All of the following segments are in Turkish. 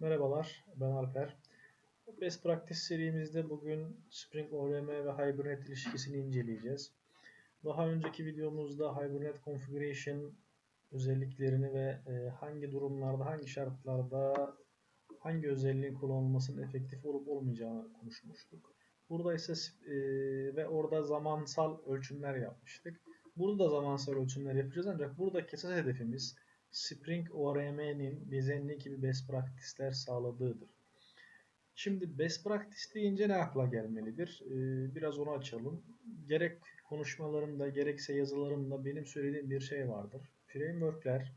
Merhabalar, ben Alper. Best Practice serimizde bugün Spring ORM ve Hibernate ilişkisini inceleyeceğiz. Daha önceki videomuzda Hibernate Configuration özelliklerini ve e, hangi durumlarda, hangi şartlarda hangi özelliğin kullanılmasının efektif olup olmayacağını konuşmuştuk. Burada ise e, ve orada zamansal ölçümler yapmıştık. Burada da zamansal ölçümler yapacağız ancak buradaki esas hedefimiz Spring ORM'nin bize ne gibi best practice'ler sağladığıdır. Şimdi best practice deyince ne akla gelmelidir? Ee, biraz onu açalım. Gerek konuşmalarımda gerekse yazılarımda benim söylediğim bir şey vardır. Framework'ler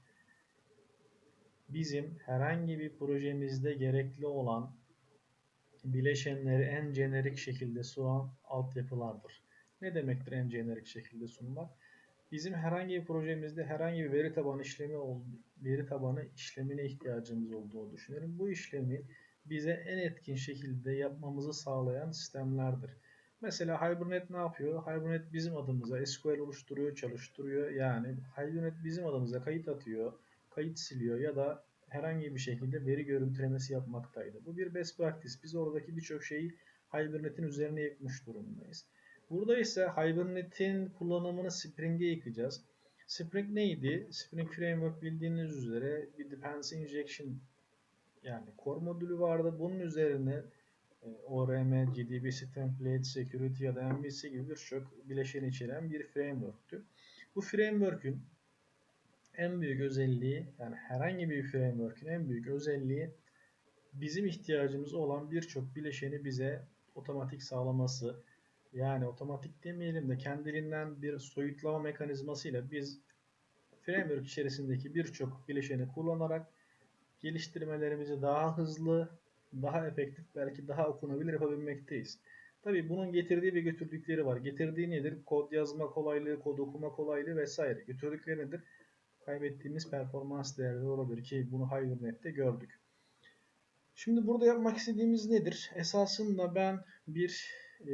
bizim herhangi bir projemizde gerekli olan bileşenleri en jenerik şekilde sunan altyapılardır. Ne demektir en jenerik şekilde sunmak? Bizim herhangi bir projemizde herhangi bir veri tabanı işlemi veri tabanı işlemine ihtiyacımız olduğunu düşünelim. Bu işlemi bize en etkin şekilde yapmamızı sağlayan sistemlerdir. Mesela Hibernate ne yapıyor? Hibernate bizim adımıza SQL oluşturuyor, çalıştırıyor. Yani Hibernate bizim adımıza kayıt atıyor, kayıt siliyor ya da herhangi bir şekilde veri görüntülemesi yapmaktaydı. Bu bir best practice. Biz oradaki birçok şeyi Hibernate'in üzerine yıkmış durumdayız. Burada ise Hibernate'in kullanımını Spring'e yıkacağız. Spring neydi? Spring Framework bildiğiniz üzere bir dependency injection yani core modülü vardı. Bunun üzerine e, ORM, JDBC template, security ya da MVC gibi birçok bileşeni içeren bir framework'tü. Bu framework'ün en büyük özelliği yani herhangi bir framework'ün en büyük özelliği bizim ihtiyacımız olan birçok bileşeni bize otomatik sağlaması. Yani otomatik demeyelim de kendiliğinden bir soyutlama mekanizmasıyla biz framework içerisindeki birçok bileşeni kullanarak geliştirmelerimizi daha hızlı, daha efektif, belki daha okunabilir yapabilmekteyiz. Tabi bunun getirdiği ve götürdükleri var. Getirdiği nedir? Kod yazma kolaylığı, kod okuma kolaylığı vesaire. Götürdükleri nedir? Kaybettiğimiz performans değerleri olabilir ki bunu Hibernate'de gördük. Şimdi burada yapmak istediğimiz nedir? Esasında ben bir e,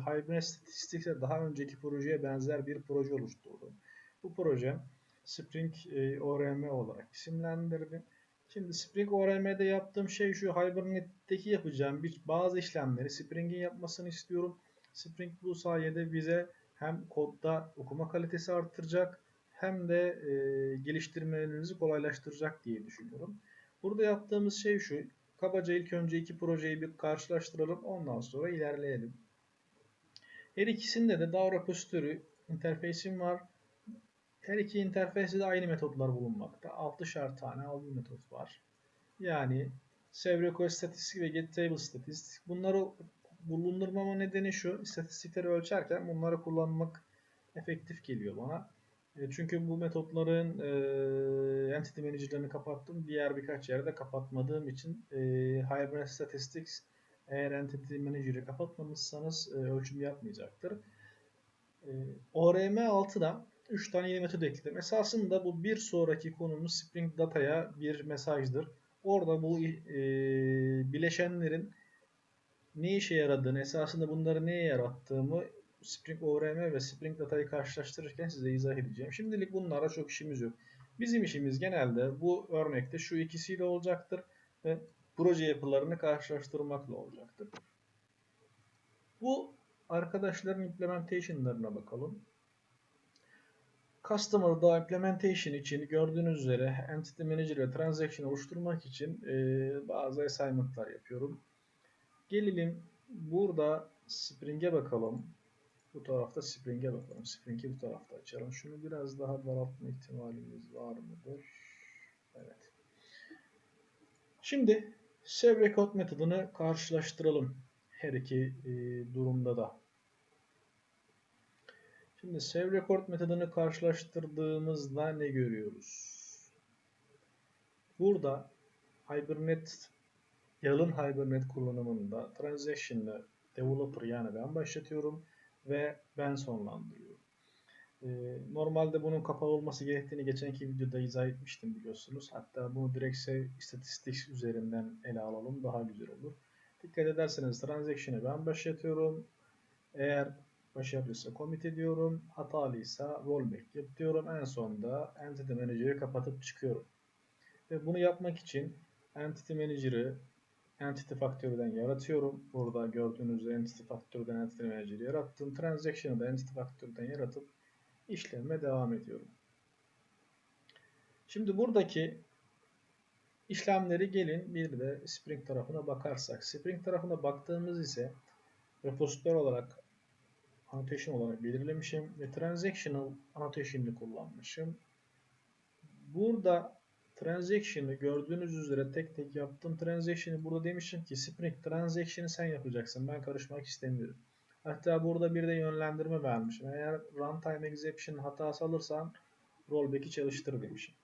Hibernate Statistics'e daha önceki projeye benzer bir proje oluşturdum. Bu proje Spring e, ORM olarak isimlendirdim. Şimdi Spring ORM'de yaptığım şey şu Hibernate'deki yapacağım bir bazı işlemleri Spring'in yapmasını istiyorum. Spring bu sayede bize hem kodda okuma kalitesi arttıracak hem de e, geliştirmelerinizi kolaylaştıracak diye düşünüyorum. Burada yaptığımız şey şu. Kabaca ilk önce iki projeyi bir karşılaştıralım. Ondan sonra ilerleyelim. Her ikisinde de DAO repository interface'im var. Her iki interface'de de aynı metotlar bulunmakta. 6'şar tane algı metot var. Yani save request statistik ve get table statistik. Bunları bulundurmama nedeni şu. İstatistikleri ölçerken bunları kullanmak efektif geliyor bana. E, çünkü bu metotların e, entity manager'larını kapattım. Diğer birkaç yerde kapatmadığım için e, Hibernate Statistics eğer entity manager'ı kapatmamışsanız e, ölçüm yapmayacaktır. E, ORM 6'da 3 tane yeni metod ekledim. Esasında bu bir sonraki konumuz Spring Data'ya bir mesajdır. Orada bu e, bileşenlerin ne işe yaradığını, esasında bunları neye yarattığımı Spring ORM ve Spring Data'yı karşılaştırırken size izah edeceğim. Şimdilik bunlara çok işimiz yok. Bizim işimiz genelde bu örnekte şu ikisiyle olacaktır ve proje yapılarını karşılaştırmakla olacaktır. Bu arkadaşların implementation'larına bakalım. Customer'da implementation için gördüğünüz üzere Entity Manager ve Transaction oluşturmak için e, bazı assignment'lar yapıyorum. Gelelim burada Spring'e bakalım. Bu tarafta Spring'e bakalım. Spring'i bu tarafta açalım. Şunu biraz daha daraltma ihtimalimiz var mıdır? Evet. Şimdi save record metodunu karşılaştıralım. Her iki e, durumda da. Şimdi save record metodunu karşılaştırdığımızda ne görüyoruz? Burada Hibernate yalın Hibernate kullanımında transaction'ı developer yani ben başlatıyorum ve ben sonlandırıyorum. Ee, normalde bunun kapalı olması gerektiğini geçenki videoda izah etmiştim biliyorsunuz. Hatta bunu direkt save statistics üzerinden ele alalım daha güzel olur. Dikkat ederseniz transaction'ı ben başlatıyorum. Eğer başarılıysa commit ediyorum. Hatalıysa rollback yapıyorum. En sonunda Entity Manager'ı kapatıp çıkıyorum. Ve bunu yapmak için Entity Manager'ı Entity Factory'den yaratıyorum. Burada gördüğünüz üzere Entity Factory'den Entity Manager'ı yarattım. Transaction'ı da Entity Factory'den yaratıp işleme devam ediyorum. Şimdi buradaki işlemleri gelin bir de Spring tarafına bakarsak. Spring tarafına baktığımız ise repository olarak annotation olarak belirlemişim ve transactional annotation'ı kullanmışım. Burada transaction'ı gördüğünüz üzere tek tek yaptım. Transaction'ı burada demişim ki Spring transaction'ı sen yapacaksın. Ben karışmak istemiyorum. Hatta burada bir de yönlendirme vermişim. Eğer runtime exception hatası alırsan rollback'i çalıştır demişim.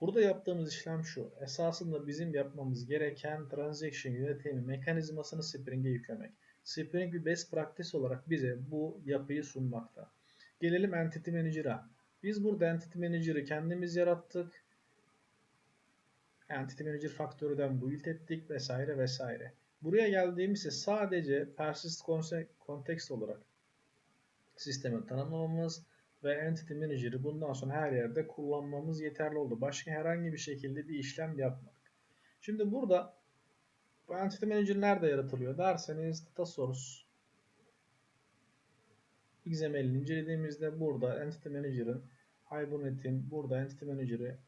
Burada yaptığımız işlem şu. Esasında bizim yapmamız gereken transaction yönetimi mekanizmasını Spring'e yüklemek. Spring bir best practice olarak bize bu yapıyı sunmakta. Gelelim Entity Manager'a. Biz burada Entity Manager'ı kendimiz yarattık. Entity Manager faktörüden build ettik vesaire vesaire. Buraya geldiğimizde sadece persist context olarak sistemi tanımlamamız ve Entity Manager'ı bundan sonra her yerde kullanmamız yeterli oldu. Başka herhangi bir şekilde bir işlem yapmadık. Şimdi burada bu Entity Manager nerede yaratılıyor derseniz Data Source XML'ini incelediğimizde burada Entity Manager'ın Hibernate'in burada Entity Manager'ı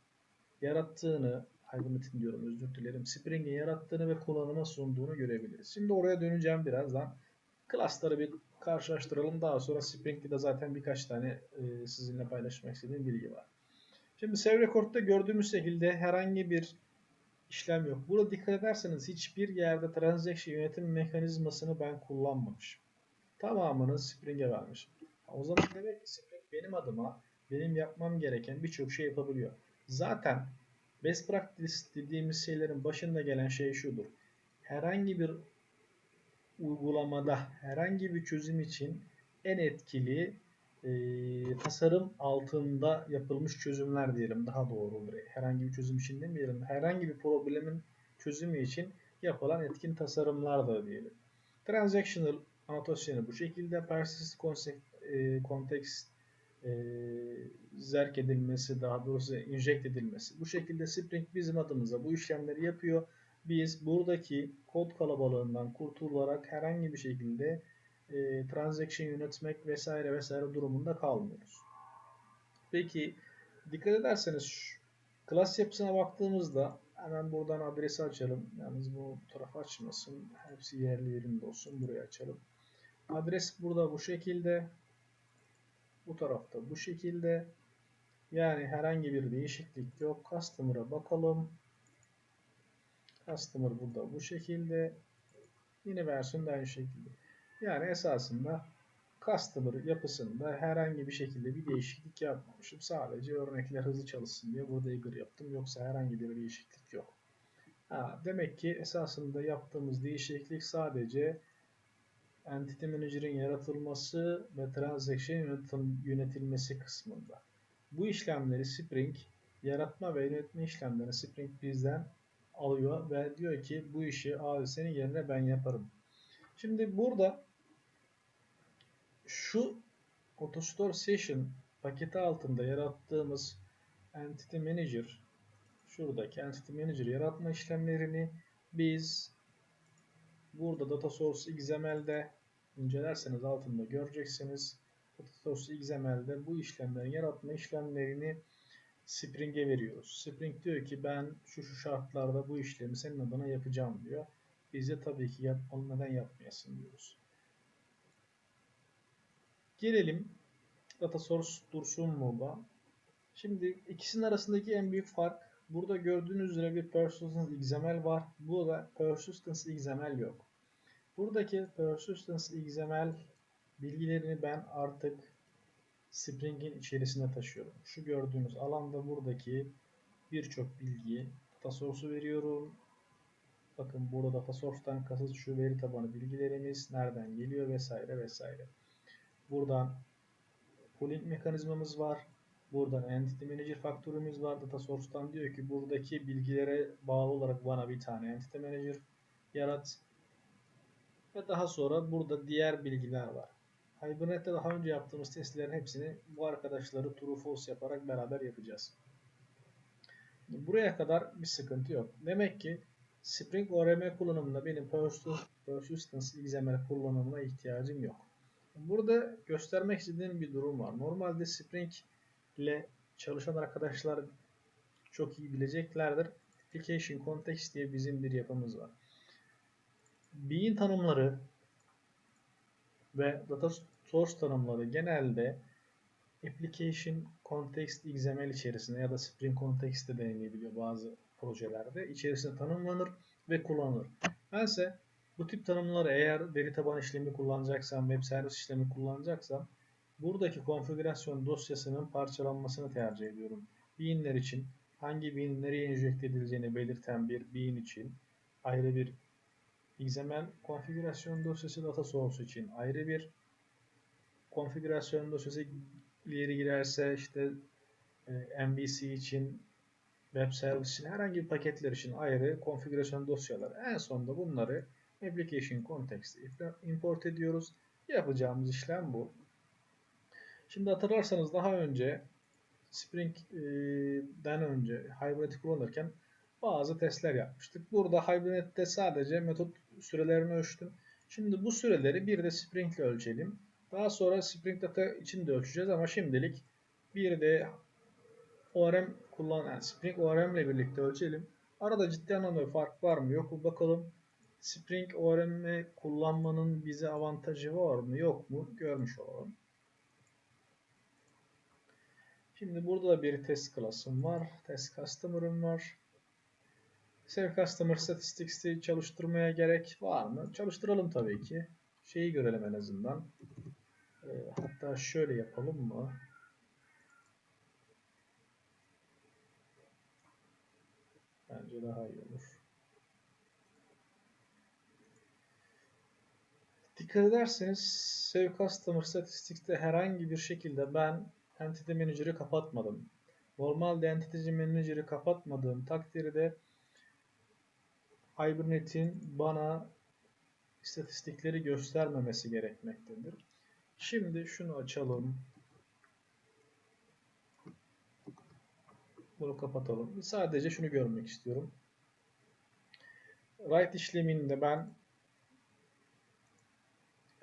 yarattığını Hibernate'in diyorum özür dilerim. Spring'in yarattığını ve kullanıma sunduğunu görebiliriz. Şimdi oraya döneceğim birazdan. Class'ları bir karşılaştıralım. Daha sonra Spring'de de zaten birkaç tane e, sizinle paylaşmak istediğim bilgi var. Şimdi Save Record'da gördüğümüz şekilde herhangi bir işlem yok. Burada dikkat ederseniz hiçbir yerde transaction yönetim mekanizmasını ben kullanmamışım. Tamamını Spring'e vermişim. O zaman demek ki Spring benim adıma benim yapmam gereken birçok şey yapabiliyor. Zaten best practice dediğimiz şeylerin başında gelen şey şudur. Herhangi bir uygulamada herhangi bir çözüm için en etkili e, tasarım altında yapılmış çözümler diyelim daha doğru olur. Herhangi bir çözüm için demeyelim. Herhangi bir problemin çözümü için yapılan etkin tasarımlar da diyelim. Transactional anotasyonu bu şekilde. Persistent context e, zerk edilmesi, daha doğrusu inject edilmesi. Bu şekilde Spring bizim adımıza bu işlemleri yapıyor. Biz buradaki kod kalabalığından kurtularak herhangi bir şekilde e, transaction yönetmek vesaire vesaire durumunda kalmıyoruz. Peki dikkat ederseniz class yapısına baktığımızda hemen buradan adresi açalım. Yalnız bu taraf açmasın. Hepsi yerli yerinde olsun. Burayı açalım. Adres burada bu şekilde. Bu tarafta bu şekilde. Yani herhangi bir değişiklik yok. Customer'a bakalım. Customer burada bu şekilde. Yine versiyon da aynı şekilde. Yani esasında Customer yapısında herhangi bir şekilde bir değişiklik yapmamışım. Sadece örnekler hızlı çalışsın diye burada eager yaptım. Yoksa herhangi bir değişiklik yok. Ha, demek ki esasında yaptığımız değişiklik sadece Entity Manager'ın yaratılması ve Transaction yönetilmesi kısmında. Bu işlemleri Spring yaratma ve yönetme işlemlerini Spring bizden alıyor ve diyor ki bu işi abi senin yerine ben yaparım. Şimdi burada şu AutoStore Session paketi altında yarattığımız Entity Manager şuradaki Entity Manager yaratma işlemlerini biz burada Data Source XML'de incelerseniz altında göreceksiniz. Source XML'de bu işlemlerin yaratma işlemlerini Spring'e veriyoruz. Spring diyor ki ben şu şu şartlarda bu işlemi senin adına yapacağım diyor. Biz de tabii ki yapmalı neden yapmayasın diyoruz. Gelelim data source dursun burada. Şimdi ikisinin arasındaki en büyük fark burada gördüğünüz üzere bir persistence XML var. Burada persistence XML yok. Buradaki persistence XML bilgilerini ben artık Spring'in içerisine taşıyorum. Şu gördüğünüz alanda buradaki birçok bilgiyi data source'u veriyorum. Bakın burada data source'tan kasıt şu veri tabanı bilgilerimiz nereden geliyor vesaire vesaire. Buradan pooling mekanizmamız var. Buradan entity manager faktörümüz var. Data source'tan diyor ki buradaki bilgilere bağlı olarak bana bir tane entity manager yarat. Ve daha sonra burada diğer bilgiler var. Hibernate'de daha önce yaptığımız testlerin hepsini bu arkadaşları true false yaparak beraber yapacağız. Buraya kadar bir sıkıntı yok. Demek ki Spring ORM kullanımında benim Persistence XML kullanımına ihtiyacım yok. Burada göstermek istediğim bir durum var. Normalde Spring ile çalışan arkadaşlar çok iyi bileceklerdir. Application Context diye bizim bir yapımız var. Bean tanımları ve data source tanımları genelde application context XML içerisinde ya da Spring Context de denilebiliyor bazı projelerde. içerisinde tanımlanır ve kullanılır. Bense bu tip tanımları eğer veri taban işlemi kullanacaksam, web servis işlemi kullanacaksam buradaki konfigürasyon dosyasının parçalanmasını tercih ediyorum. Bean'ler için hangi bean nereye enjekte edileceğini belirten bir bean için ayrı bir XML konfigürasyon dosyası data source için ayrı bir konfigürasyon dosyası ileri girerse işte e, MVC için web servis için herhangi bir paketler için ayrı konfigürasyon dosyaları. En sonunda bunları application context import ediyoruz. Yapacağımız işlem bu. Şimdi hatırlarsanız daha önce Spring'den önce Hibernate kullanırken bazı testler yapmıştık. Burada Hibernate'de sadece metot sürelerini ölçtüm. Şimdi bu süreleri bir de Spring ile ölçelim. Daha sonra Spring Data için de ölçeceğiz ama şimdilik bir de ORM kullanan yani Spring ORM ile birlikte ölçelim. Arada ciddi anlamda fark var mı yok mu bakalım. Spring ORM kullanmanın bize avantajı var mı yok mu görmüş olalım. Şimdi burada da bir test klasım var. Test customer'ım var. Save Customer Statistics'i çalıştırmaya gerek var mı? Çalıştıralım tabii ki. Şeyi görelim en azından. E, hatta şöyle yapalım mı? Bence daha iyi olur. Dikkat ederseniz Save Customer Statistics'te herhangi bir şekilde ben Entity Manager'ı kapatmadım. Normalde Entity Manager'ı kapatmadığım takdirde Hibernate'in bana istatistikleri göstermemesi gerekmektedir. Şimdi şunu açalım. Bunu kapatalım. Sadece şunu görmek istiyorum. Write işleminde ben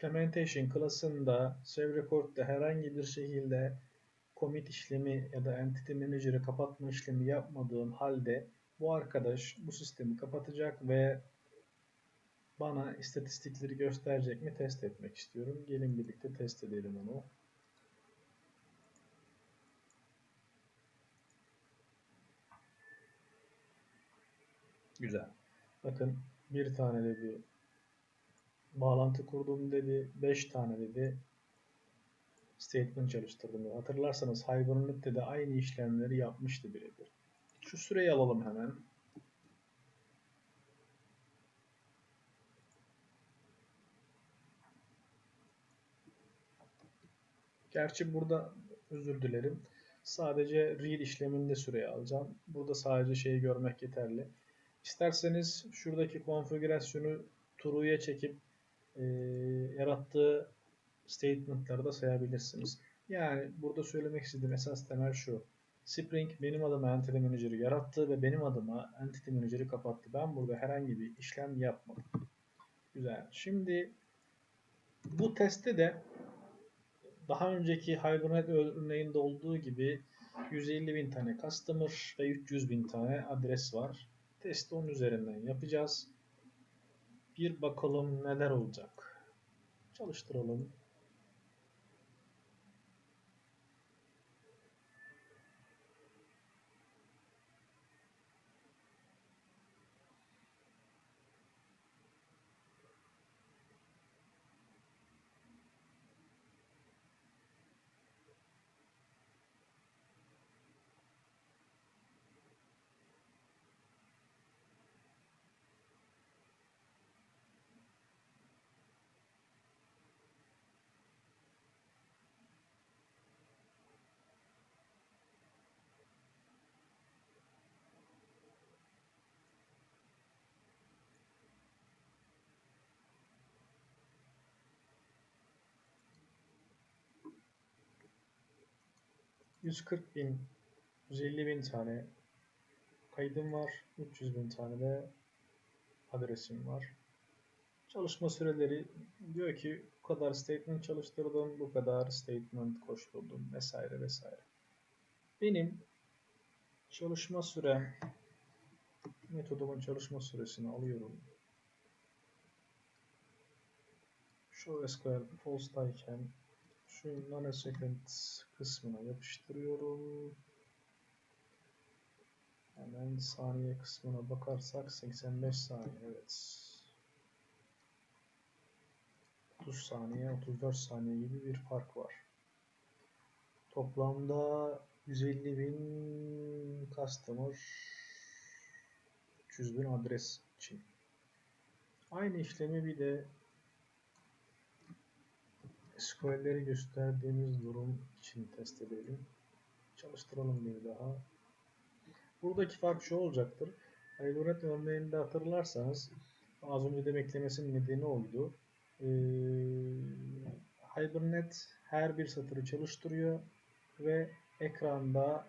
implementation klasında save record'da herhangi bir şekilde commit işlemi ya da entity manager'ı kapatma işlemi yapmadığım halde bu arkadaş bu sistemi kapatacak ve bana istatistikleri gösterecek mi test etmek istiyorum. Gelin birlikte test edelim onu. Güzel. Bakın bir tane dedi bağlantı kurdum dedi. Beş tane dedi statement çalıştırdım. Hatırlarsanız Hibernate de aynı işlemleri yapmıştı birebir. Şu süreyi alalım hemen. Gerçi burada özür dilerim. Sadece read işleminde süreyi alacağım. Burada sadece şeyi görmek yeterli. İsterseniz şuradaki konfigürasyonu true'ya çekip e, yarattığı statement'ları da sayabilirsiniz. Yani burada söylemek istediğim esas temel şu. Spring benim adıma Entity Manager'ı yarattı ve benim adıma Entity Manager'ı kapattı. Ben burada herhangi bir işlem yapmadım. Güzel. Şimdi bu testte de daha önceki Hibernate örneğinde olduğu gibi 150 bin tane customer ve 300 bin tane adres var. Testi onun üzerinden yapacağız. Bir bakalım neler olacak. Çalıştıralım. 140 bin, 150 bin tane kaydım var. 300 bin tane de adresim var. Çalışma süreleri diyor ki bu kadar statement çalıştırdım, bu kadar statement koşturdum vesaire vesaire. Benim çalışma sürem metodumun çalışma süresini alıyorum. Show SQL false'dayken şu nanosecond kısmına yapıştırıyorum. Hemen saniye kısmına bakarsak 85 saniye evet. 30 saniye 34 saniye gibi bir fark var. Toplamda 150 bin customer 300 bin adres için. Aynı işlemi bir de SQL'leri gösterdiğimiz durum için test edelim. Çalıştıralım bir daha. Buradaki fark şu olacaktır. Hibernate örneğinde hatırlarsanız az önce de beklemesinin nedeni oydu. Ee, Hibernate her bir satırı çalıştırıyor ve ekranda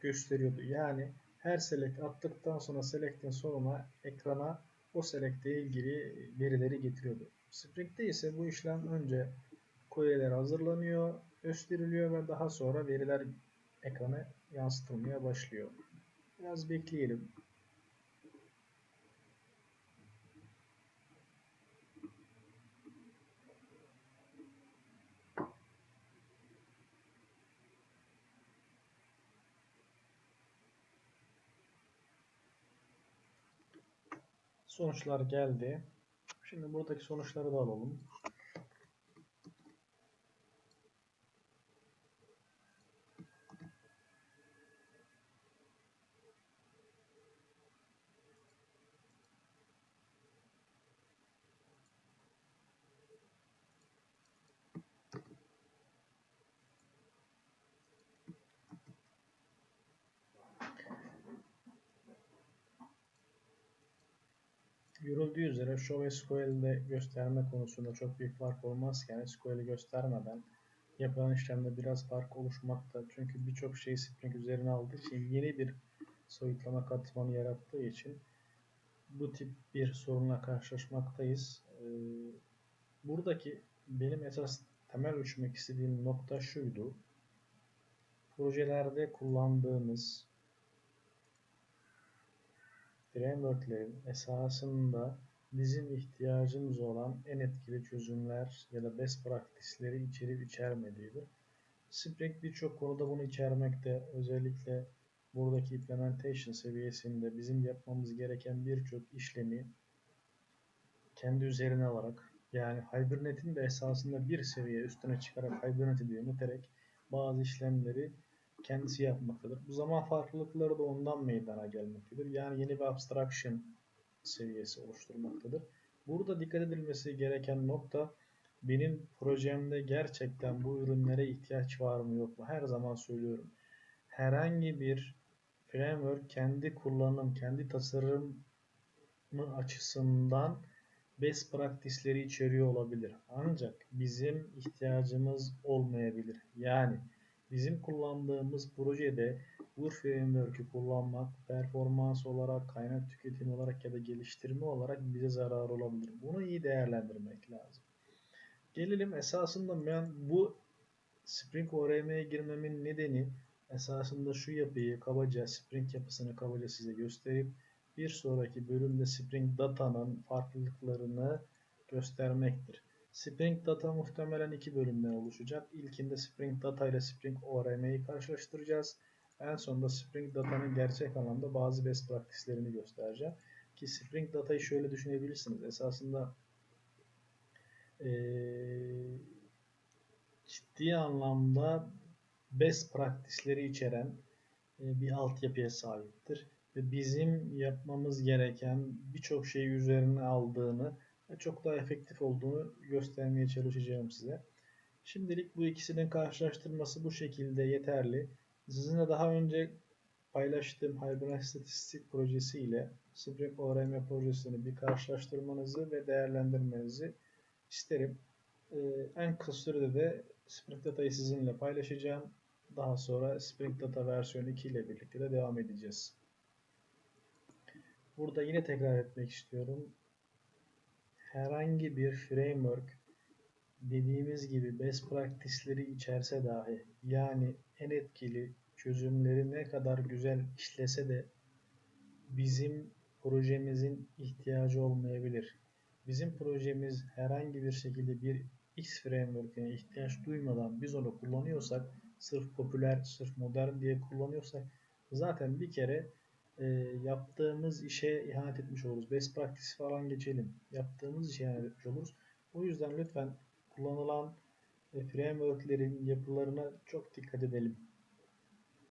gösteriyordu. Yani her select attıktan sonra select'in sonuna ekrana o select'e ilgili verileri getiriyordu. Spring'de ise bu işlem önce query'ler hazırlanıyor, gösteriliyor ve daha sonra veriler ekrana yansıtılmaya başlıyor. Biraz bekleyelim. Sonuçlar geldi. Şimdi buradaki sonuçları da alalım. Görüldüğü üzere Show SQL'de gösterme konusunda çok büyük fark olmazken SQL'i göstermeden yapılan işlemde biraz fark oluşmakta. Çünkü birçok şeyi Spring üzerine aldığı için yeni bir soyutlama katmanı yarattığı için bu tip bir sorunla karşılaşmaktayız. Ee, buradaki benim esas temel ölçmek istediğim nokta şuydu. Projelerde kullandığımız frameworklerin esasında bizim ihtiyacımız olan en etkili çözümler ya da best practice'leri içerip içermediğidir. Spring birçok konuda bunu içermekte. Özellikle buradaki implementation seviyesinde bizim yapmamız gereken birçok işlemi kendi üzerine alarak yani Hibernate'in de esasında bir seviye üstüne çıkarak Hibernate diye yöneterek bazı işlemleri kendisi yapmaktadır. Bu zaman farklılıkları da ondan meydana gelmektedir. Yani yeni bir abstraction seviyesi oluşturmaktadır. Burada dikkat edilmesi gereken nokta benim projemde gerçekten bu ürünlere ihtiyaç var mı yok mu? Her zaman söylüyorum. Herhangi bir framework kendi kullanım, kendi tasarımı açısından best practice'leri içeriyor olabilir. Ancak bizim ihtiyacımız olmayabilir. Yani Bizim kullandığımız projede bu framework'ü kullanmak performans olarak, kaynak tüketimi olarak ya da geliştirme olarak bize zarar olabilir. Bunu iyi değerlendirmek lazım. Gelelim esasında ben bu Spring ORM'ye girmemin nedeni esasında şu yapıyı kabaca Spring yapısını kabaca size gösterip bir sonraki bölümde Spring Data'nın farklılıklarını göstermektir. Spring Data muhtemelen iki bölümden oluşacak. İlkinde Spring Data ile Spring ORM'yi karşılaştıracağız. En sonunda Spring Data'nın gerçek anlamda bazı best practice'lerini göstereceğim. Ki Spring Data'yı şöyle düşünebilirsiniz. Esasında ee, ciddi anlamda best practice'leri içeren e, bir altyapıya sahiptir. Ve bizim yapmamız gereken birçok şeyi üzerine aldığını çok daha efektif olduğunu göstermeye çalışacağım size. Şimdilik bu ikisinin karşılaştırması bu şekilde yeterli. Sizinle daha önce paylaştığım Hibernate Statistik projesi ile Spring ORM projesini bir karşılaştırmanızı ve değerlendirmenizi isterim. Ee, en kısa sürede de Spring Data'yı sizinle paylaşacağım. Daha sonra Spring Data versiyon 2 ile birlikte de devam edeceğiz. Burada yine tekrar etmek istiyorum. Herhangi bir framework dediğimiz gibi best practice'leri içerse dahi yani en etkili çözümleri ne kadar güzel işlese de bizim projemizin ihtiyacı olmayabilir. Bizim projemiz herhangi bir şekilde bir X framework'e ihtiyaç duymadan biz onu kullanıyorsak, sırf popüler, sırf modern diye kullanıyorsak zaten bir kere e, yaptığımız işe ihanet etmiş oluruz. Best practice falan geçelim. Yaptığımız işe ihanet etmiş oluruz. O yüzden lütfen kullanılan e, framework'lerin yapılarına çok dikkat edelim.